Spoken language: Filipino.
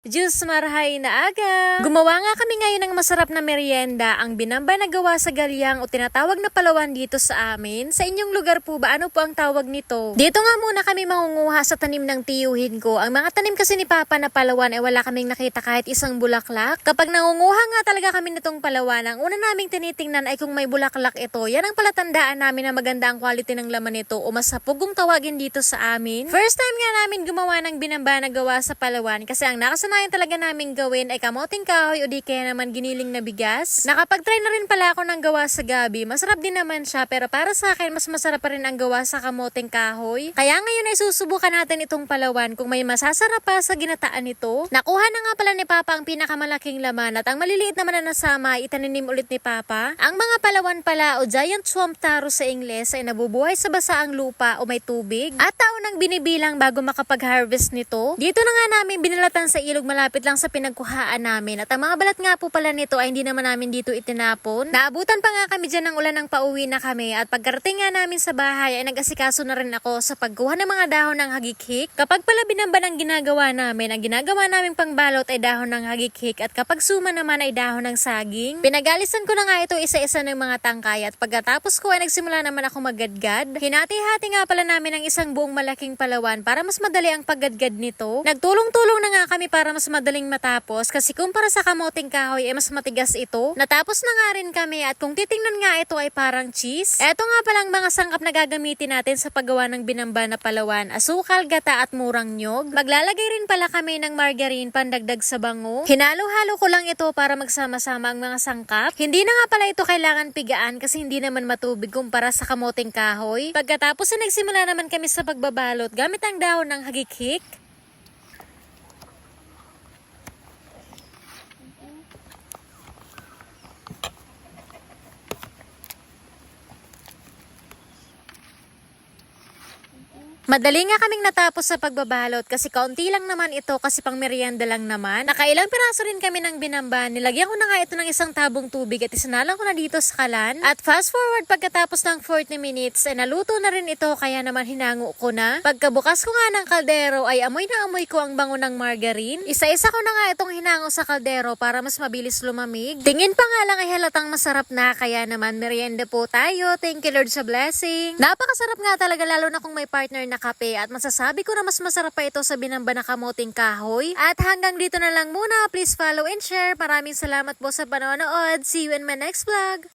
Diyos marhay na aga! Gumawa nga kami ngayon ng masarap na merienda, ang binamba na gawa sa galyang o tinatawag na palawan dito sa amin. Sa inyong lugar po ba, ano po ang tawag nito? Dito nga muna kami mangunguha sa tanim ng tiyuhin ko. Ang mga tanim kasi ni Papa na palawan ay wala kaming nakita kahit isang bulaklak. Kapag nangunguha nga talaga kami nitong palawan, ang una naming tinitingnan ay kung may bulaklak ito. Yan ang palatandaan namin na maganda ang quality ng laman nito o masapog kung tawagin dito sa amin. First time nga namin gumawa ng binamba na gawa sa palawan kasi ang nakasanayan talaga namin gawin ay kamoting kahoy o di kaya naman giniling na bigas. Nakapag-try na rin pala ako ng gawa sa gabi. Masarap din naman siya pero para sa akin mas masarap pa rin ang gawa sa kamoting kahoy. Kaya ngayon ay susubukan natin itong palawan kung may masasarap pa sa ginataan nito. Nakuha na nga pala ni Papa ang pinakamalaking laman at ang maliliit naman na nasama ay itaninim ulit ni Papa. Ang mga palawan pala o giant swamp taro sa Ingles ay nabubuhay sa basaang lupa o may tubig at taon ang binibilang bago makapag-harvest nito. Dito na nga namin binalatan sa ilog malapit lang sa pinagkuhaan namin at ang mga balat nga po pala nito ay hindi naman namin dito itinapon. Naabutan pa nga kami dyan ng ulan ng pauwi na kami at pagkarating nga namin sa bahay ay nag-asikaso na rin ako sa pagkuha ng mga dahon ng hagikik. Kapag pala binamba ng ginagawa namin, ang ginagawa naming pangbalot ay dahon ng hagikik at kapag suma naman ay dahon ng saging. Pinagalisan ko na nga ito isa-isa ng mga tangkay at pagkatapos ko ay nagsimula naman ako magadgad. Hinati-hati nga pala namin ang isang buong malaking palawan para mas madali ang paggadgad nito. Nagtulong-tulong na nga kami para mas madaling matapos kasi kumpara sa kamoting kahoy ay mas matigas ito. Natapos na nga rin kami at kung titingnan nga ito ay parang cheese. Eto nga palang mga sangkap na gagamitin natin sa paggawa ng binamba na palawan, asukal, gata at murang nyog. Maglalagay rin pala kami ng margarine pandagdag sa bango. Hinalo-halo ko lang ito para magsama-sama ang mga sangkap. Hindi na nga pala ito kailangan pigaan kasi hindi naman matubig kumpara sa kamoting kahoy. Pagkatapos ay nagsimula naman kami sa pagbabalot gamit ang dahon ng hagikik. Madali nga kaming natapos sa pagbabalot kasi kaunti lang naman ito kasi pang merienda lang naman. Nakailang piraso rin kami ng binamba. Nilagyan ko na nga ito ng isang tabong tubig at isinalang ko na dito sa kalan. At fast forward pagkatapos ng 40 minutes ay naluto na rin ito kaya naman hinango ko na. Pagkabukas ko nga ng kaldero ay amoy na amoy ko ang bango ng margarine. Isa-isa ko na nga itong hinango sa kaldero para mas mabilis lumamig. Tingin pa nga lang ay halatang masarap na kaya naman merienda po tayo. Thank you Lord sa blessing. Napakasarap nga talaga lalo na kung may partner na kape at masasabi ko na mas masarap pa ito sa binamba na kamoting kahoy. At hanggang dito na lang muna. Please follow and share. Maraming salamat po sa panonood. See you in my next vlog.